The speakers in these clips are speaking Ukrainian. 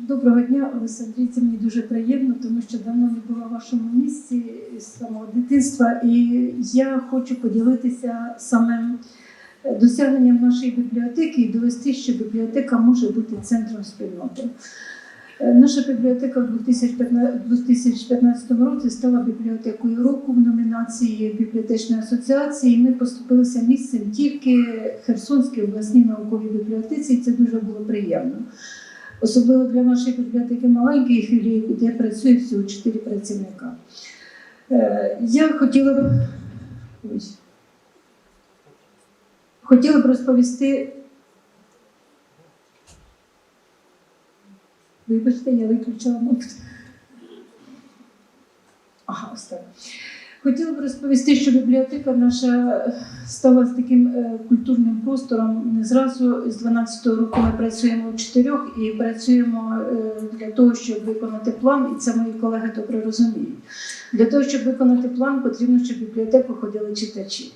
Доброго дня, Олександрійці. Мені дуже приємно, тому що давно не була в вашому місті з самого дитинства, і я хочу поділитися саме досягненням нашої бібліотеки і довести, що бібліотека може бути центром спільноти. Е, Наша бібліотека в 2015 2015 році стала бібліотекою року в номінації бібліотечної асоціації. Ми поступилися місцем тільки Херсонській обласній науковій бібліотеці, і це дуже було приємно. Особливо для нашої бібліотеки маленької філії, де працює всього 4 працівника. Е, Я хотіла б хотіла б розповісти. Вибачте, я виключила. Ага, ось. Хотіла б розповісти, що бібліотека наша стала таким е, культурним простором не зразу. З 12-го року ми працюємо в чотирьох і працюємо е, для того, щоб виконати план, і це мої колеги добре розуміють. Для того, щоб виконати план, потрібно, щоб бібліотеку ходили читачі.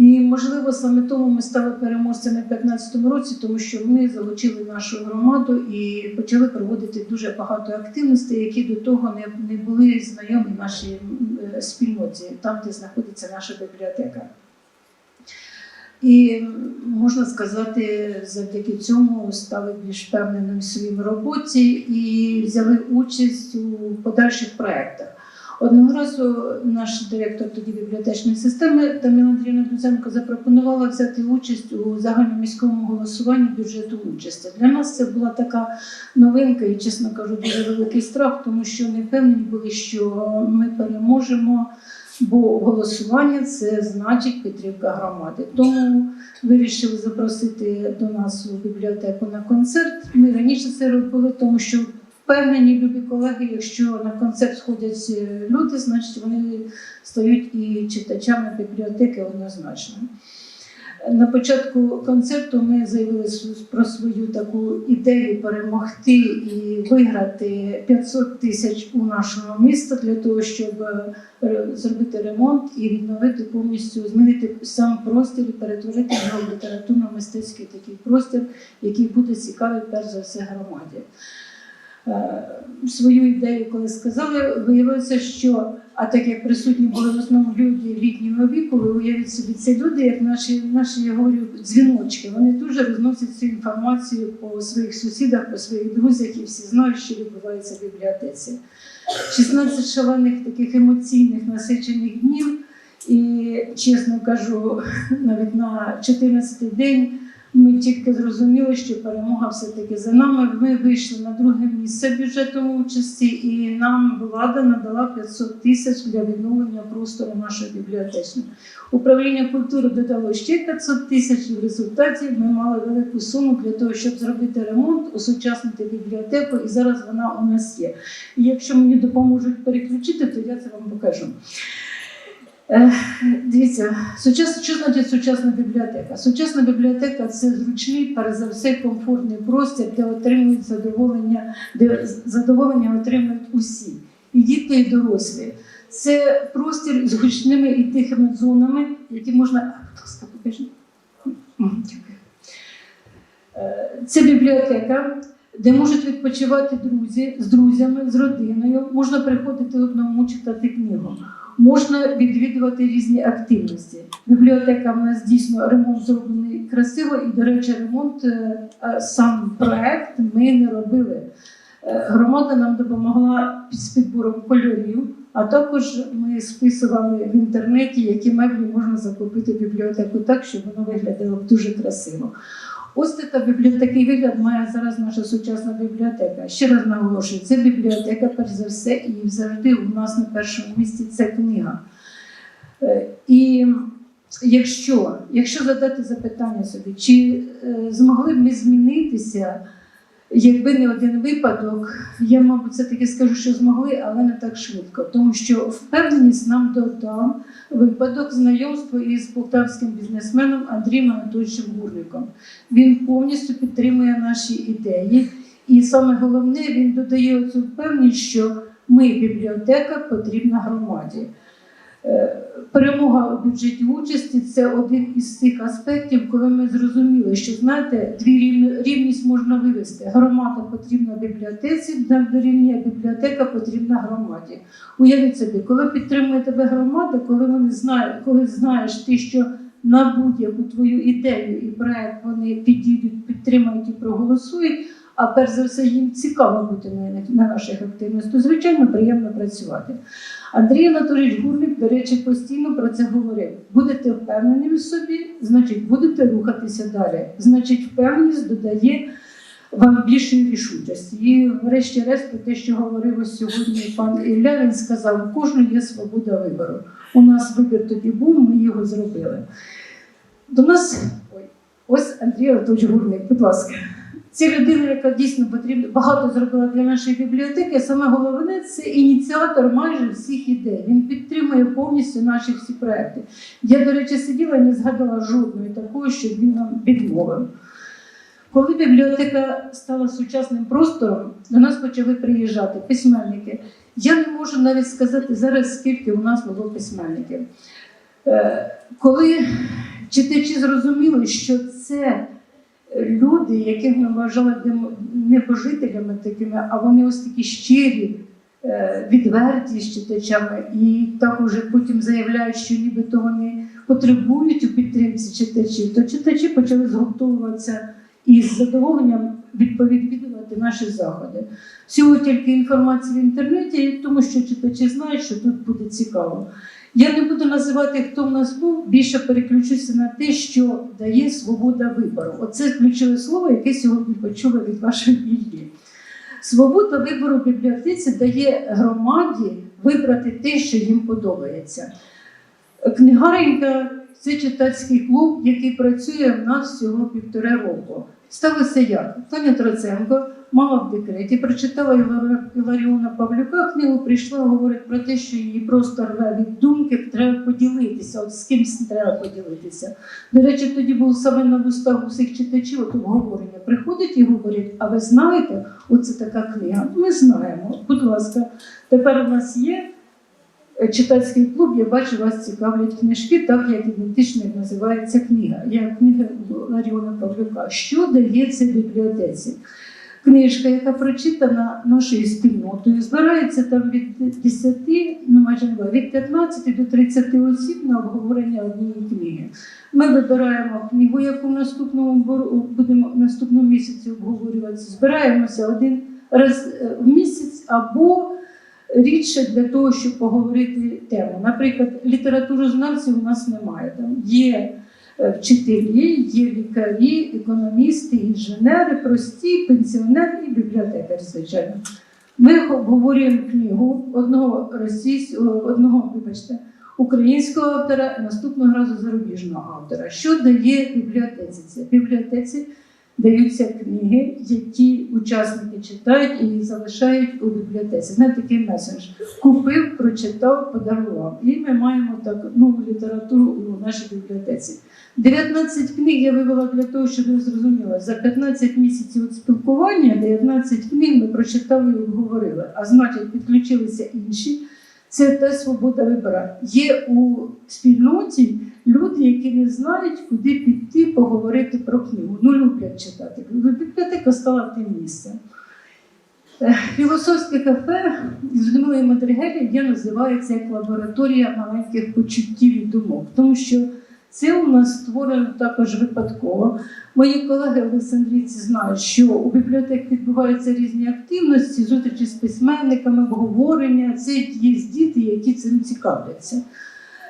І можливо саме тому ми стали переможцями в 2015 році, тому що ми залучили нашу громаду і почали проводити дуже багато активностей, які до того не, не були знайомі нашій е, спільноті, там, де знаходиться наша бібліотека. І можна сказати, завдяки цьому стали більш впевненими в своїй роботі і взяли участь у подальших проєктах. Одного разу наш директор тоді бібліотечної системи Таміла Андріївна Дузенко запропонувала взяти участь у загальноміському голосуванні бюджету участі. Для нас це була така новинка і, чесно кажу, дуже великий страх, тому що не певні були, що ми переможемо, бо голосування це значить підтримка громади. Тому вирішили запросити до нас у бібліотеку на концерт. Ми раніше це робили, тому що впевнені любі колеги, якщо на концерт сходять е, люди, значить вони стають і читачами бібліотеки однозначно. На початку концерту ми заявили про свою таку ідею перемогти і виграти 500 тисяч у нашому місті для того, щоб е, зробити ремонт і відновити повністю, змінити сам простір і перетворити його в літературно-мистецький такий простір, який буде цікавий перш за все громаді. Е, Свою ідею, коли сказали, виявилося, що а так як присутні були в основному люди літнього віку, ви уявіть собі, це люди, як наші, наші я говорю, дзвіночки. Вони дуже розносять цю інформацію по своїх сусідах, по своїх друзях, і всі знають, що відбувається в бібліотеці. 16 шалених таких емоційних насичених днів. І чесно кажу, навіть на 14-й день ми тільки зрозуміли, що перемога все-таки за нами. Ми вийшли на друге місце бюджету участі, і нам влада надала 500 тисяч для відновлення простору нашої бібліотечної. Управління культури додало ще 500 тисяч, в результаті ми мали велику суму для того, щоб зробити ремонт, осучаснити бібліотеку, і зараз вона у нас є. І якщо мені допоможуть переключити, то я це вам покажу. Дивіться, сучасна, значить сучасна бібліотека? Сучасна бібліотека це зручний, перш за все, комфортний простір, де отримують задоволення, де задоволення отримують усі, і діти, і дорослі. Це простір з гучними і тихими зонами, які можна. Е, Це бібліотека, де можуть відпочивати друзі з друзями, з родиною. Можна приходити одному читати книгу. Можна відвідувати різні активності. Бібліотека в нас дійсно ремонт зроблений красиво, і, до речі, ремонт е, сам проект ми не робили. Е, Громада нам допомогла з підбором кольорів, а також ми списували в інтернеті, які меблі можна закупити в бібліотеку так, щоб воно виглядало дуже красиво. Ось така бібліотека, такий вигляд має зараз наша сучасна бібліотека. Ще раз наголошую, це бібліотека, перш за все, і завжди у нас на першому місці це книга. Е, І якщо, якщо задати запитання собі, чи е, змогли б ми змінитися, якби не один випадок, я, мабуть, все-таки скажу, що змогли, але не так швидко, тому що впевненість нам додав випадок знайомства із полтавським бізнесменом Андрієм Анатольовичем Гурником. Він повністю підтримує наші ідеї, і саме головне, він додає цю впевненість, що ми, бібліотека, потрібна громаді. Е, Перемога у бюджеті участі це один із цих аспектів, коли ми зрозуміли, що знаєте, дві рівні- рівність можна вивести. Громада потрібна бібліотеці, де дорівнює бібліотека потрібна громаді. Уявіть собі, коли підтримує тебе громада, коли вони знають, коли знаєш ти, що на будь-яку твою ідею і проект вони підійдуть, підтримають і проголосують. А перш за все їм цікаво бути на, на наших активностях, то звичайно приємно працювати. Андрій Анатолійович Гурник, до речі, постійно про це говорив. Будете впевнені в собі, значить, будете рухатися далі. Значить, впевненість додає вам більшої рішучості. І врешті-решт про те, що говорив сьогодні пан Ілля, він сказав, у кожного є свобода вибору. У нас вибір тоді був, ми його зробили. До нас ось Андрій Анатолійович Гурник, будь ласка. Це людина, яка дійсно потрібна, багато зробила для нашої бібліотеки. Саме головне це ініціатор майже всіх ідей. Він підтримує повністю наші всі проекти. Я, до речі, сиділа і не згадала жодної такої, щоб він нам відмовив. Коли бібліотека стала сучасним простором, до нас почали приїжджати письменники. Я не можу навіть сказати зараз, скільки у нас було письменників. Е, Коли читачі зрозуміли, що це люди, яких ми вважали небожителями такими, а вони ось такі щирі, е, відверті з читачами, і так уже потім заявляють, що нібито вони потребують у підтримці читачів, то читачі почали згуртовуватися і з задоволенням відповідати наші заходи. Всього тільки інформація в інтернеті, тому що читачі знають, що тут буде цікаво. Я не буду називати, хто в нас був, більше переключуся на те, що дає свобода вибору. Оце ключове слово, яке сьогодні почула від вашої Іллі. Свобода вибору бібліотеці дає громаді вибрати те, що їм подобається. Книгаренька це читацький клуб, який працює в нас всього півтора року. Сталося як? Таня Троценко, мама в декреті, прочитала Ілар- Іларіона Павлюка книгу, прийшла, говорить про те, що її просто рве від думки, треба поділитися. От з кимсь треба поділитися. До речі, тоді був саме на вустах усіх читачів от обговорення. Приходять і говорять, а ви знаєте, оце така книга. Ми знаємо. Будь ласка, тепер у нас є читацький клуб, я бачу, вас цікавлять книжки, так як ідентично називається книга. Я книга Ларіона Павлюка. Що дається бібліотеці? Книжка, яка прочитана нашою спільнотою, збирається там від 10, ну майже не від 15 до 30 осіб на обговорення однієї книги. Ми вибираємо книгу, яку в наступному будемо в наступному місяці обговорюватися. Збираємося один раз е, в місяць або рідше для того, щоб поговорити тему. Наприклад, літературознавців у нас немає. Там є е, вчителі, є лікарі, економісти, інженери, прості, пенсіонери і бібліотекарі, звичайно. Ми обговорюємо книгу одного російського, одного, вибачте, українського автора, наступного разу зарубіжного автора. Що дає бібліотеці? Бібліотеці даються книги, які учасники читають і залишають у бібліотеці. Знаєте, такий меседж. Купив, прочитав, подарував. І ми маємо так нову літературу у нашій бібліотеці. 19 книг я вивела для того, щоб ви зрозуміли. За 15 місяців спілкування 19 книг ми прочитали і обговорили. А значить, підключилися інші. Це та свобода вибора. Є у спільноті які не знають, куди піти поговорити про книгу. Ну, люблять читати. Бібліотека стала тим місцем. Е, Філософське кафе з Людмилою Мадригелі я називаю це як лабораторія маленьких почуттів і думок, тому що це у нас створено також випадково. Мої колеги Олександрійці знають, що у бібліотек відбуваються різні активності, зустрічі з письменниками, обговорення. Це є діти, які цим цікавляться.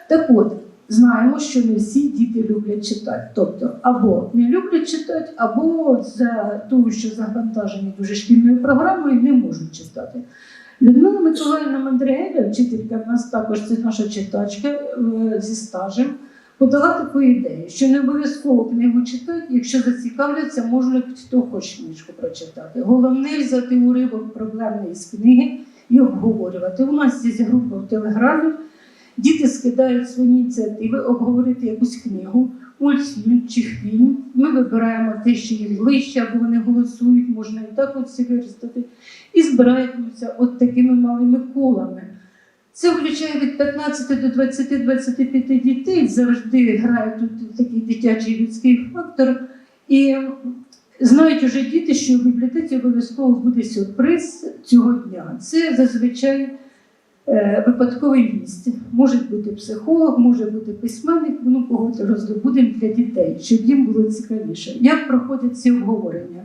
Так от, знаємо, що не всі діти люблять читати. Тобто, або не люблять читати, або за того, що завантажені дуже шкільною програмою, не можуть читати. Людмила Миколаївна Мандрегеля, вчителька в нас також це наша читачка е, зі стажем, подала таку ідею, що не обов'язково книгу читати, якщо зацікавляться, можна хто хоче книжку прочитати. Головне взяти уривок проблемний з книги і обговорювати. У нас є група в телеграмі. Діти скидають свої ініціативи, обговорити якусь книгу, мультфільм чи фільм. Ми вибираємо те, що їм ближче, або вони голосують, можна і так от все використати. І збираються от такими малими колами. Це включає від 15 до 20-25 дітей. Завжди грає тут такий дитячий людський фактор. І знають уже діти, що в бібліотеці обов'язково буде сюрприз цього дня. Це зазвичай випадковий гість. Може бути психолог, може бути письменник, ну кого-то роздобудемо для дітей, щоб їм було цікавіше. Як проходять ці обговорення?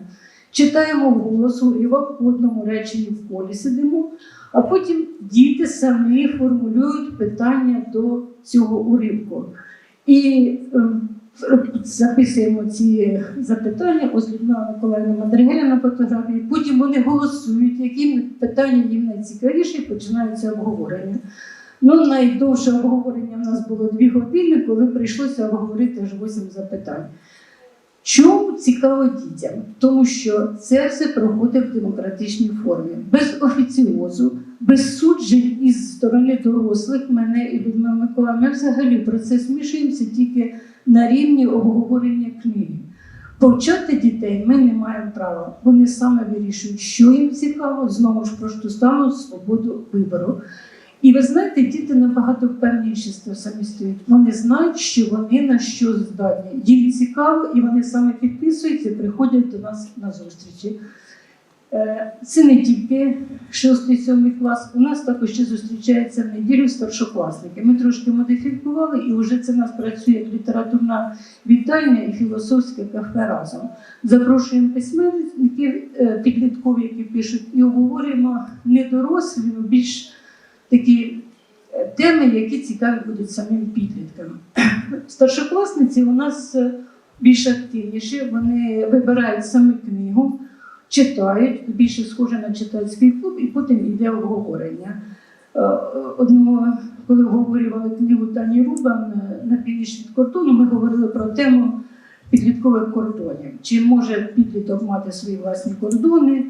Читаємо вголос, уривок по одному реченню в колі сидимо, а потім діти самі формулюють питання до цього уривку. І е, записуємо ці запитання, ось Людмила Миколаївна Мадригеля на фотографії. Потім вони голосують, які питання їм найцікавіші, починаються обговорення. Ну, найдовше обговорення в нас було дві години, коли прийшлося обговорити аж вісім запитань. Чому цікаво дітям? Тому що це все проходить в демократичній формі, без офіціозу, без суджень із сторони дорослих, мене і Людмила Миколаївна. Ми взагалі в процес змішуємося тільки на рівні обговорення книги. Повчати дітей ми не маємо права. Вони саме вирішують, що їм цікаво, знову ж про ту саму свободу вибору. І ви знаєте, діти набагато впевненіші самі стають. Вони знають, що вони на що здатні. Їм цікаво, і вони саме підписуються, і приходять до нас на зустрічі. Е, Це не тільки 6-7 клас. У нас також ще зустрічаються в неділю старшокласники. Ми трошки модифікували, і вже це в нас працює як літературна вітальня і філософське кафе разом. Запрошуємо письменників е, підліткові, які пишуть, і обговорюємо не дорослі, а більш такі е, теми, які цікаві будуть самим підліткам. Старшокласниці у нас е, більш активніші, вони вибирають саме книгу, читають, більше схоже на читацький клуб, і потім йде обговорення. Е, Одного, коли обговорювали книгу Тані Рубан на північ від кордону, ми говорили про тему підліткових кордонів. Чи може підліток мати свої власні кордони,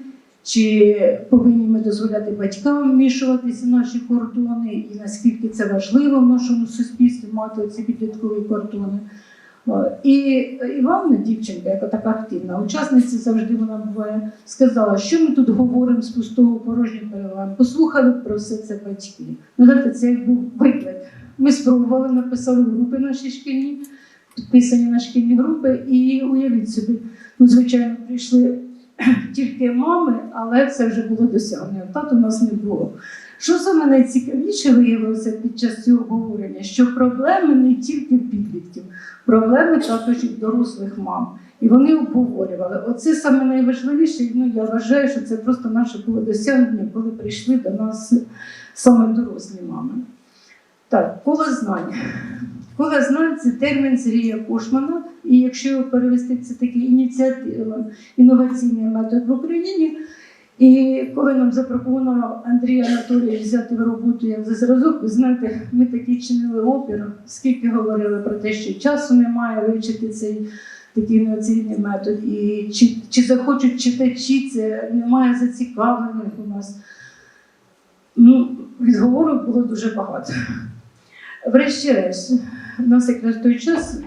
чи повинні ми дозволяти батькам вмішуватися наші кордони, і наскільки це важливо в нашому суспільстві мати ці підліткові кордони. І Іванна, дівчинка, яка така активна, учасниця завжди вона буває, сказала, що ми тут говоримо з пустого порожнього переливаємо. Послухали про все це батьки. Ну, знаєте, це як був виклик. Ми спробували, написали групи наші шкільні, підписані на шкільні групи, і уявіть собі, ну, звичайно, прийшли тільки мами, але це вже було досягнення. Тат у нас не було. Що саме найцікавіше виявилося під час цього обговорення, що проблеми не тільки в підлітків, проблеми також і дорослих мам. І вони обговорювали. Оце саме найважливіше. і, Ну я вважаю, що це просто наше було досягнення, коли прийшли до нас саме дорослі мами. Так, коло знань. Знань це термін Сергія Кошмана, і якщо перевести, це такий ініціатива, інноваційний метод в Україні. І коли нам запропонував Андрій Анатолійович взяти в роботу як за зразок, ви знаєте, ми такі чинили опір, скільки говорили про те, що часу немає вивчити цей такий інноваційний метод. І чи, чи захочуть читачі, це немає зацікавлених у нас. Ну, відговорок було дуже багато. Врешті-решт, у нас в той час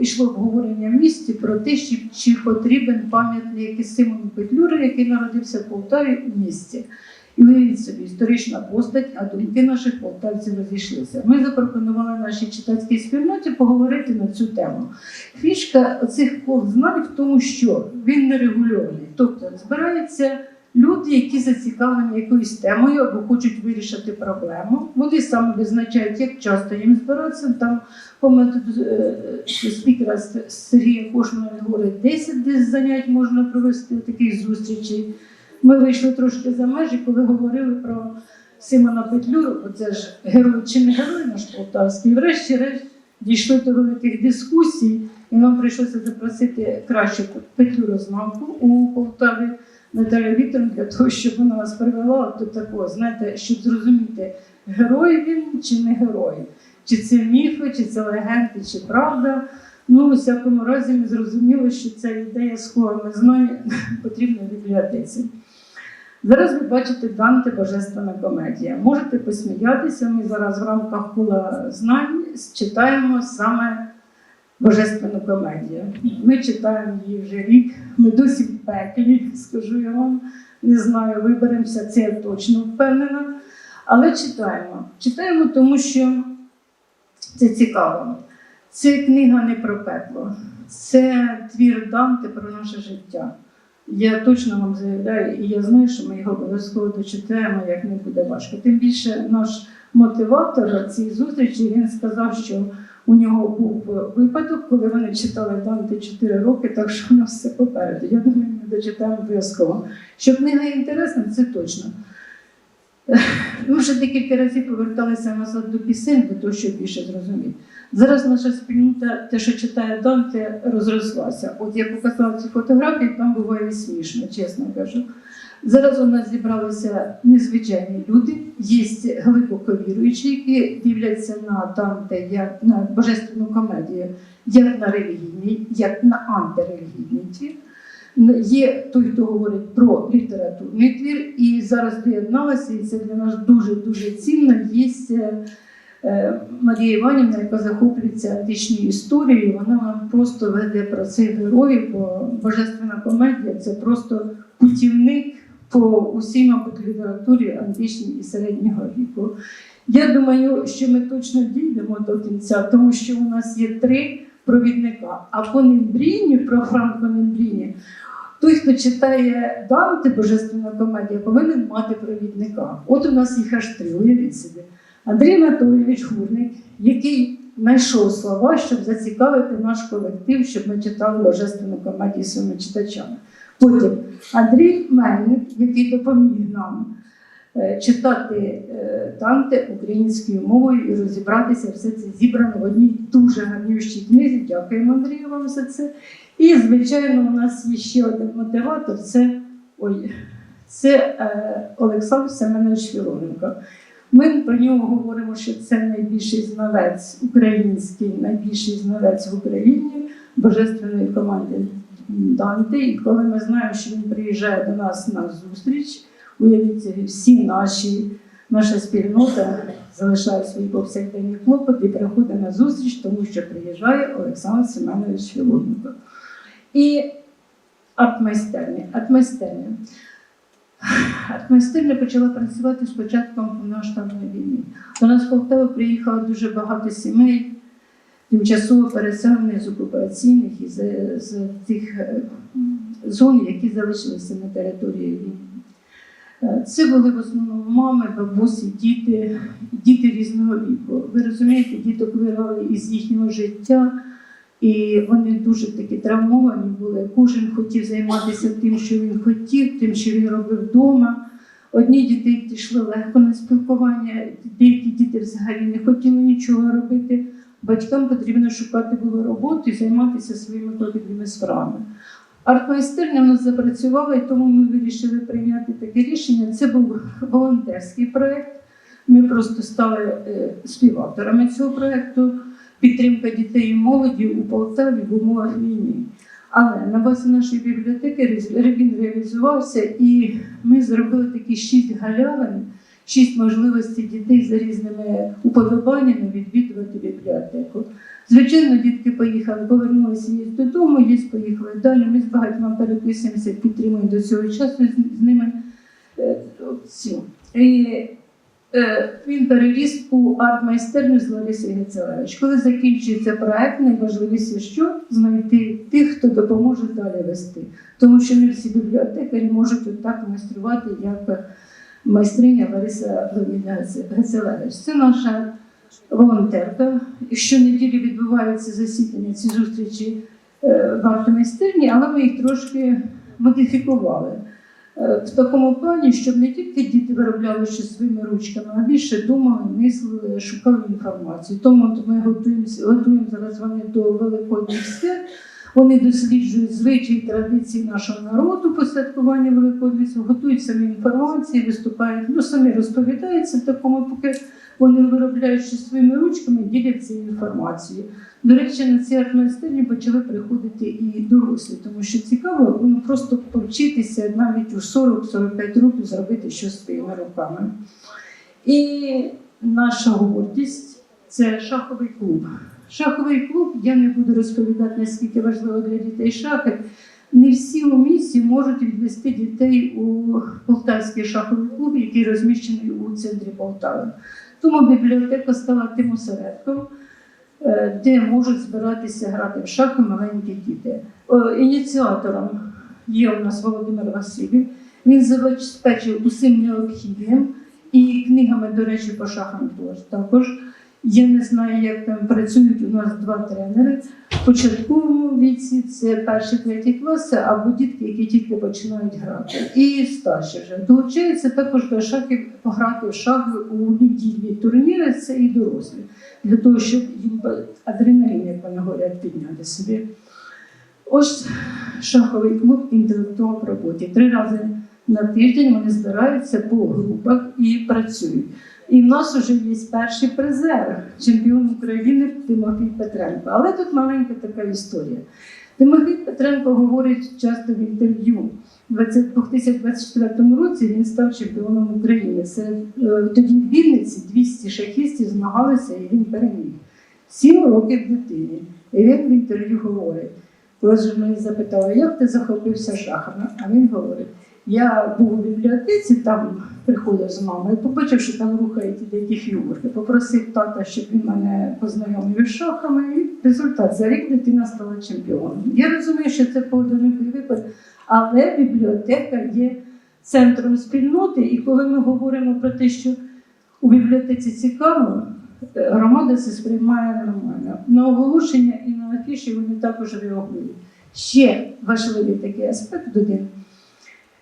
йшло обговорення в місті про те, чи, потрібен пам'ятник Симону Петлюри, який народився в Полтаві у місті. І уявіть собі, історична постать, а думки наших полтавців розійшлися. Ми запропонували нашій читацькій спільноті поговорити на цю тему. Фішка цих кол знань в тому, що він не регульований. Тобто збираються люди, які зацікавлені якоюсь темою або хочуть вирішити проблему. Вони саме визначають, як часто їм збиратися. Там по е, спікера Сергія Кошмана говорить, 10 десь занять можна провести таких зустрічей. Ми вийшли трошки за межі, коли говорили про Симона Петлюру, бо це ж герой чи не герой наш полтавський. Врешті-решт дійшли до великих дискусій, і нам прийшлося запросити кращу Петлюрознавку у Полтаві Наталію Вікторовну для того, щоб вона нас привела до такого, знаєте, щоб зрозуміти, герой він чи не герой, чи це міфи, чи це легенди, чи правда. Ну, у всякому разі, ми зрозуміли, що ця ідея з колами знань потрібна бібліотеці. Зараз ви бачите Данте Божественна комедія. Можете посміятися. Ми зараз в рамках кола знань читаємо саме Божественну комедію. Ми читаємо її вже рік. Ми досі в пеклі, скажу я вам. Не знаю, виберемося, це я точно впевнена. Але читаємо. Читаємо, тому що це цікаво. Це книга не про пекло, це твір Данте про наше життя. Я точно вам заявляю, і я знаю, що ми його обов'язково дочитаємо, як не буде важко. Тим більше наш мотиватор цієї зустрічі він сказав, що у нього був випадок, коли вони читали Данте 4 роки, так що у нас все попереду. Я думаю, ми дочитаємо обов'язково. Що книга інтересна, це точно. Ми вже декілька разів поверталися назад до пісень, для того, щоб більше зрозуміти. Зараз наша спільнота, те, що читає Данте, розрослася. От я показала ці фотографії, там буває смішно, чесно кажу. Зараз у нас зібралися незвичайні люди, є глибоко віруючі, які дивляться на Данте як на божественну комедію, як на релігійний, як на антирелігійний твір. Є той, хто говорить про літературний твір, і зараз доєдналася, і це для нас дуже дуже цінно. Є е, Марія Іванівна, яка захоплюється античною історією, вона нам просто веде про цих героїв, бо божественна комедія це просто путівник по усій, мабуть, літературі античній і середнього віку. Я думаю, що ми точно дійдемо до кінця, тому що у нас є три провідника. А по Нембріні, про Франко Нембріні, той, хто читає Данте, Божественна комедія, повинен мати провідника. От у нас їх аж три, уявіть собі. Андрій Анатолійович Гурник, який знайшов слова, щоб зацікавити наш колектив, щоб ми читали Божественну комедію своїми читачами. Потім Андрій Мельник, який допоміг нам е, читати е, Данте українською мовою і розібратися, все це зібрано в одній дуже гарнющій книзі. Дякуємо Андрію вам за це. І, звичайно, у нас є ще один мотиватор це, ой, це е, Олександр Семенович Філоненко. Ми про нього говоримо, що це найбільший знавець український, найбільший знавець в Україні божественної команди Данте. І коли ми знаємо, що він приїжджає до нас на зустріч, уявіть всі наші, наша спільнота залишає свої повсякденні клопоти і приходить на зустріч, тому що приїжджає Олександр Семенович Філоненко. І артмайстерня. Артмайстерня почала працювати з початком повномасштабної війни. До нас в Полтаву приїхало дуже багато сімей, тимчасово переселених з окупаційних і з, з тих е, зон, які залишилися на території війни. Е, Це були в основному мами, бабусі, діти, діти різного віку. Ви розумієте, діток вирвали із їхнього життя, і вони дуже такі травмовані були. Кожен хотів займатися тим, що він хотів, тим, що він робив вдома. Одні діти пішли легко на спілкування, деякі діти взагалі не хотіли нічого робити. Батькам потрібно шукати було роботу і займатися своїми потрібними справами. Артмайстерня в нас запрацювала, і тому ми вирішили прийняти таке рішення. Це був волонтерський проєкт. Ми просто стали е, співавторами цього проєкту. Підтримка дітей і молоді у Полтаві в умовах війни. Але на базі нашої бібліотеки він реалізувався, і ми зробили такі шість галявин, шість можливостей дітей за різними уподобаннями відвідувати бібліотеку. Звичайно, дітки поїхали, повернулися є додому, є поїхали далі. Ми з багатьма переписуємося, підтримуємо до цього часу з, ними е. І, він переріс у арт-майстерню з Ларисою Гецелевич. Коли закінчується проект, найважливіше, що знайти тих, хто допоможе далі вести. Тому що не всі бібліотекарі можуть от так майструвати, як майстриня Лариса Гецелевич. Це наша волонтерка. І щонеділі відбуваються засідання, ці зустрічі е, в арт-майстерні, але ми їх трошки модифікували. Е, В такому плані, щоб не тільки діти виробляли щось своїми ручками, а більше думали, мислили, шукали інформацію. Тому ми готуємося, готуємо зараз вони до Великої свят. Вони досліджують звичаї традиції нашого народу по святкуванню Великодних готують самі інформації, виступають, ну самі розповідаються в такому, поки вони виробляють щось своїми ручками, діляться інформацією. До речі, на ці арт-майстерні почали приходити і дорослі, тому що цікаво ну, просто повчитися навіть у 40-45 років зробити щось своїми руками. І наша гордість це шаховий клуб. Шаховий клуб, я не буду розповідати, наскільки важливо для дітей шахи. не всі у місті можуть відвести дітей у Полтавський шаховий клуб, який розміщений у центрі Полтави. Тому бібліотека стала тим осередком, е, де можуть збиратися грати в шахи маленькі діти. Е, Ініціатором є у нас Володимир Васильів. Він забезпечив усім необхідним і книгами, до речі, по шахам також. Я не знаю, як там працюють у нас два тренери. Початковому віці це перші третій класи, або дітки, які тільки починають грати. І старші вже долучаються також до шахів пограти в шахи у недільні турніри, це і дорослі, для того, щоб їм адреналін, як вони говорять, підняти собі. Ось шаховий клуб інтелектуал в роботі. Три рази на тиждень вони збираються по групах і працюють. І в нас вже є перший призер, чемпіон України Тимофій Петренко. Але тут маленька така історія. Тимофій Петренко говорить часто в інтерв'ю. У 2024 році він став чемпіоном України. Е, тоді в Вінниці 200 шахістів змагалися і він переміг. Сім років дитині. І він в інтерв'ю говорить, коли журналіст запитала, як ти захопився шахами, а він говорить, я був у бібліотеці, там приходив з мамою, побачив, що там рухають деякі фігурки. Попросив тата, щоб він мене познайомив із шахами, і результат за рік дитина стала чемпіоном. Я розумію, що це поодинокий випадок, але бібліотека є центром спільноти, і коли ми говоримо про те, що у бібліотеці цікаво, е, громада це сприймає нормально. На оголошення і на афіші вони також реагують. Ще важливий такий аспект один.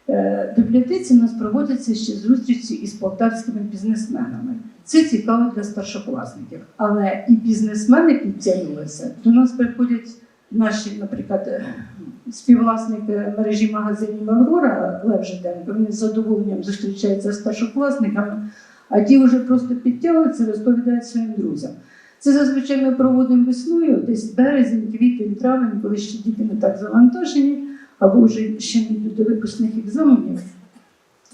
Е, бібліотеці у нас проводяться ще зустрічі із полтавськими бізнесменами. Це цікаво для старшокласників, але і бізнесмени підтягнулися. До нас приходять наші, наприклад, е, співвласник е, мережі магазинів Аврора Лев Жиденко. Він з задоволенням зустрічається з старшокласниками, а ті вже просто підтягуються, розповідають своїм друзям. Це зазвичай ми проводимо весною, десь березень, квітень, травень, коли ще діти не так завантажені або вже ще не до випускних екзаменів.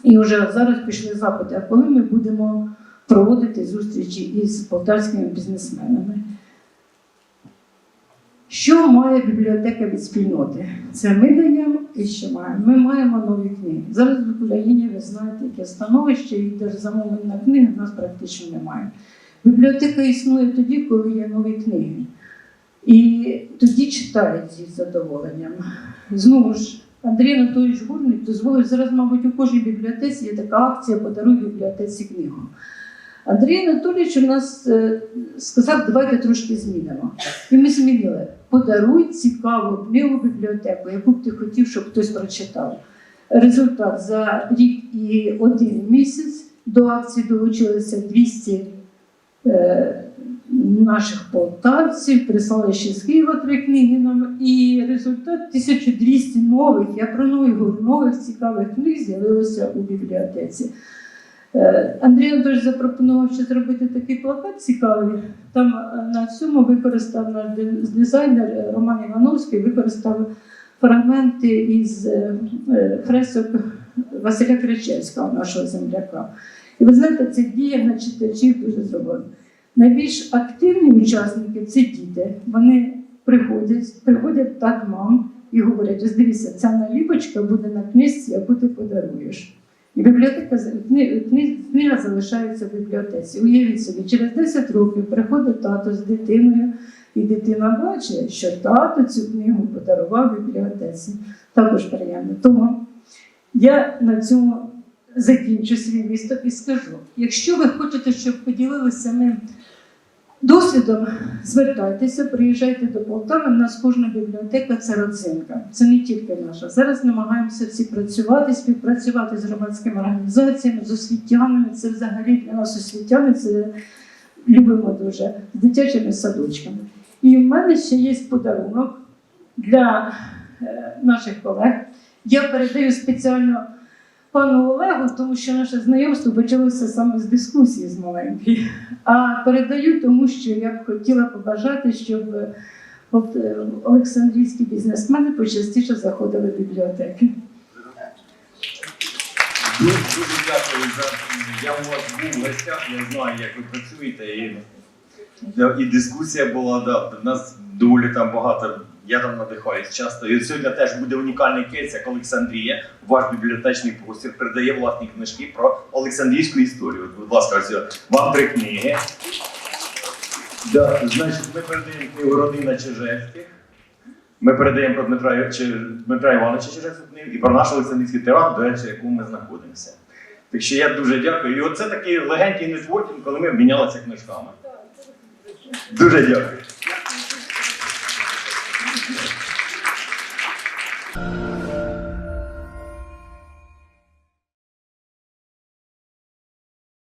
І вже зараз пішли запити, а коли ми будемо проводити зустрічі із полтавськими бізнесменами. Що має бібліотека від спільноти? Це ми даємо і що маємо. Ми маємо нові книги. Зараз в Україні ви знаєте, яке становище і держзамовлень на книги в нас практично немає. Бібліотека існує тоді, коли є нові книги. І тоді читають зі задоволенням. Знову ж, Андрій Анатолійович Гурник дозволив зараз, мабуть, у кожній бібліотеці є така акція Подаруй бібліотеці книгу. Андрій Анатолійович у нас е, сказав, давайте трошки змінимо. І ми змінили. Подаруй цікаву книгу бібліотеку, яку б ти хотів, щоб хтось прочитав. Результат за рік і один місяць до акції долучилося 200 е, наших полтавців, прислали ще з Києва три книги нам, і результат 1200 нових, я про нових нових цікавих книг з'явилося у бібліотеці. Е, Андрій Анатольович запропонував ще зробити такий плакат цікавий. Там е, на цьому використав наш дизайнер е, Роман Івановський, використав фрагменти із фресок Василя Кричевського, нашого земляка. І ви знаєте, це діє на читачів дуже зробили. Найбільш активні учасники це діти. Вони приходять, приходять так мам і говорять: ось дивіться, ця наліпочка буде на книжці, яку ти подаруєш. І бібліотека книга залишається в бібліотеці. Уявіть собі, через 10 років приходить тато з дитиною, і дитина бачить, що тато цю книгу подарував бібліотеці. Також приємно. Тому я на цьому закінчу свій виступ і скажу: якщо ви хочете, щоб поділилися ми досвідом, звертайтеся, приїжджайте до Полтави. У нас кожна бібліотека це родзинка. Це не тільки наша. Зараз намагаємося всі працювати, співпрацювати з громадськими організаціями, з освітянами. Це взагалі для нас освітяни, це любимо дуже, з дитячими садочками. І в мене ще є подарунок для е, наших колег. Я передаю спеціально пану Олегу, тому що наше знайомство почалося саме з дискусії з маленької. А передаю, тому що я б хотіла побажати, щоб от, е, олександрійські бізнесмени почастіше заходили в бібліотеки. Дуже дуже дякую за я у вас був в гостях, я знаю, як ви працюєте. І, і дискусія була, да, в нас доволі там багато Я там надихаюсь часто. І сьогодні теж буде унікальний кейс, як Олександрія, ваш бібліотечний простір передає власні книжки про Олександрійську історію. Будь ласка, ось вам три книги. Да, значить, ми передаємо книгу Родина Чижевських. Ми передаємо про Дмитра, Дмитра Івановича Чижевську книгу і про наш Олександрійський театр, до речі, яку ми знаходимося. Так що я дуже дякую. І оце такий легенький нетворкінг, коли ми обмінялися книжками. Дуже дякую.